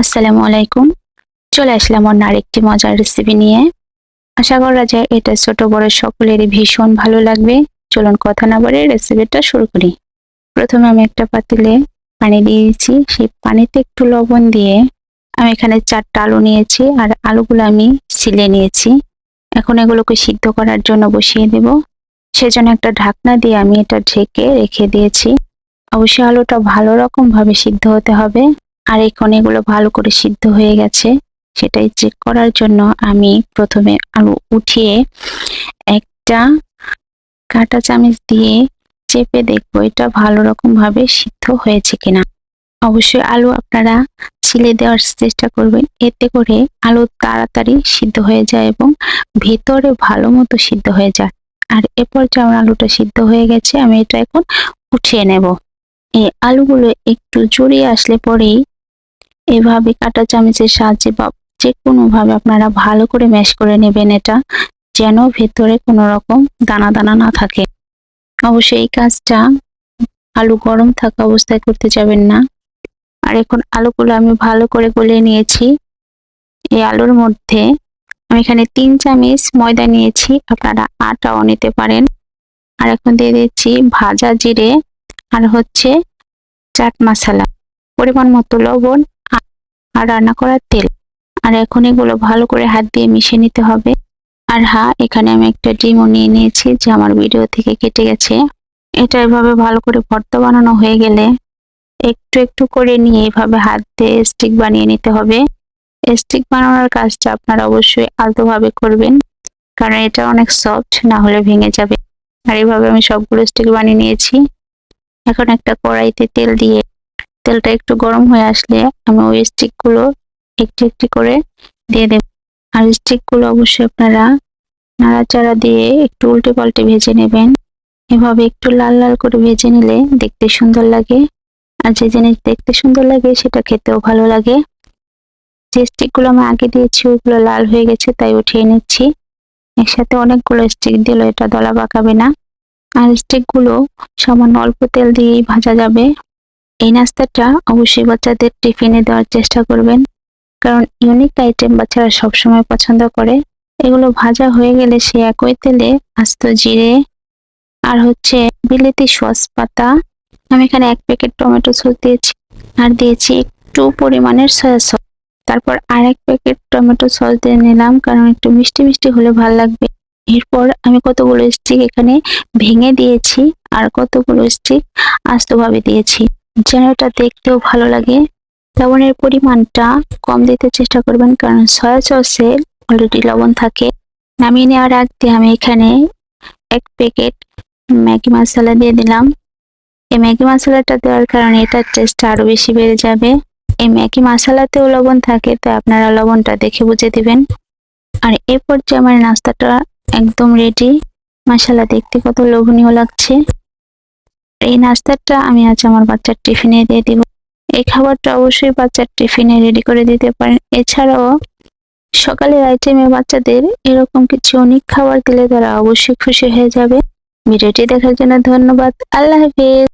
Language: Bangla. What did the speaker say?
আসসালামু আলাইকুম। চলে আসলাম অন্য আরেকটি মজার রেসিপি নিয়ে। আশা করা যায় এটা ছোট বড় সকলেরই ভীষণ ভালো লাগবে। চলুন কথা না বলে রেসিপিটা শুরু করি। প্রথমে আমি একটা পাতিলে পানি দিয়েছি সেই পানিতে একটু লবণ দিয়ে আমি এখানে চারটা আলু নিয়েছি আর আলুগুলো আমি সিলে নিয়েছি। এখন এগুলোকে সিদ্ধ করার জন্য বসিয়ে দেব। সেজন্য একটা ঢাকনা দিয়ে আমি এটা ঢেকে রেখে দিয়েছি। অবশ্যই আলুটা ভালো রকম ভাবে সিদ্ধ হতে হবে। আর এখন এগুলো ভালো করে সিদ্ধ হয়ে গেছে, সেটাই চেক করার জন্য আমি প্রথমে আলু উঠিয়ে একটা কাঁটা চামচ দিয়ে চেপে দেখব এটা ভালো রকম ভাবে সিদ্ধ হয়েছে কিনা। অবশ্যই আলু আপনারা ছিলে দেওয়ার চেষ্টা করবেন, এতে করে আলু তাড়াতাড়ি সিদ্ধ হয়ে যায় এবং ভেতরে ভালো মতো সিদ্ধ হয়ে যায়। আর এরপর যে আমার আলুটা সিদ্ধ হয়ে গেছে, আমি এটা এখন উঠিয়ে নেব। এই আলুগুলো একটু জড়িয়ে আসলে পরেই এভাবে কাঁটা চামচের সাহায্যে বা যে কোনো ভাবে আপনারা ভালো করে ম্যাশ করে নেবেন এটা, যেন ভেতরে কোনো রকম দানা দানা না থাকে। অবশ্যই এই কাজটা আলু গরম থাকা অবস্থায় করতে যাবেন না। আর এখন আলুগুলো আমি ভালো করে গলিয়ে নিয়েছি। এই আলুর মধ্যে আমি এখানে তিন চামচ ময়দা নিয়েছি, আপনারা আটাও নিতে পারেন। আর এখন দিয়ে দিচ্ছি ভাজা জিরে আর হচ্ছে চাট মশলা। পরিমাণ মতো লবণ আর রান্না করার তেল। আর এখন এগুলো ভালো করে হাত দিয়ে মিশিয়ে নিতে হবে। আর হ্যাঁ এখানে আমি একটা ডিমও নিয়ে নিয়েছি যে আমার ভিডিও থেকে কেটে গেছে। এটা এভাবে ভালো করে ভর্তা বানানো হয়ে গেলে একটু একটু করে নিয়ে এভাবে হাত দিয়ে স্টিক বানিয়ে নিতে হবে। স্টিক বানানোর কাজটা আপনারা অবশ্যই আলতোভাবে করবেন, কারণ এটা অনেক সফট না হলে ভেঙে যাবে। আর এইভাবে আমি সবগুলো স্টিক বানিয়ে নিয়েছি। এখন একটা কড়াইতে তেল দিয়ে তেলটা একটু গরম হয়ে আসলে আমি ওই স্টিকগুলো একটু একটু করে দিয়ে দেব। আর স্টিকগুলো অবশ্যই আপনারা নাড়াচাড়া দিয়ে একটু উল্টে পাল্টে ভেজে নেবেন। এভাবে একটু লাল লাল করে ভেজে নিলে দেখতে সুন্দর লাগে। আর যে জিনিস দেখতে সুন্দর লাগে সেটা খেতেও ভালো লাগে। যে স্টিকগুলো আমি আগে দিয়েছি ওগুলো লাল হয়ে গেছে, তাই উঠিয়ে নিচ্ছি। একসাথে অনেকগুলো স্টিক দিলে এটা দলা পাকাবে না। আর স্টিকগুলো সামান্য অল্প তেল দিয়েই ভাজা যাবে। এই নাস্তাটা অবশ্যই বাচ্চাদের টিফিনে দেওয়ার চেষ্টা করবেন। কারণ ইউনিক আইটেম বাচ্চারা সবসময় পছন্দ করে। এগুলো ভাজা হয়ে গেলে সে একই তেলে আস্ত জিরে আর হচ্ছে বিলেতি সস পাতা আমি এখানে এক প্যাকেট টমেটো সস দিয়েছি আর দিয়েছি একটু পরিমাণের সয়া সস তারপর আর এক প্যাকেট টমেটো সস দিয়ে নিলাম কারণ একটু মিষ্টি মিষ্টি হলে ভালো লাগবে। এরপর আমি কতগুলো স্টিক এখানে ভেঙে দিয়েছি আর কতগুলো স্টিক আস্তভাবে দিয়েছি। যেন এটা দেখতেও ভালো লাগে। লবণের পরিমাণটা কম দিতে চেষ্টা করবেন কারণ সয়া সসে অলরেডি লবণ থাকে। নামিয়ে নেওয়ার আগে আমি এখানে এক প্যাকেট ম্যাগি মশলা দিয়ে দিলাম। এই ম্যাগি মশলাটা দেওয়ার কারণে এটার টেস্টটা আরও বেশি বেড়ে যাবে। এই ম্যাগি মশলাতেও লবণ থাকে, তাই আপনারা লবণটা দেখে বুঝে দিবেন। আর এরপর যে আমার নাস্তাটা একদম রেডি মশলা দেখতে কত লোভনীয় লাগছে। এই নাস্তাটা আমি আজ আমার বাচ্চার টিফিনে দিয়ে দিব। এই খাবারটা অবশ্যই বাচ্চার টিফিনে রেডি করে দিতে পারেন। এছাড়াও সকালের আইটেমে বাচ্চাদের এরকম কিছু অনেক খাবার দিলে তারা অবশ্যই খুশি হয়ে যাবে। ভিডিওটি দেখার জন্য ধন্যবাদ। আল্লাহ হাফিজ।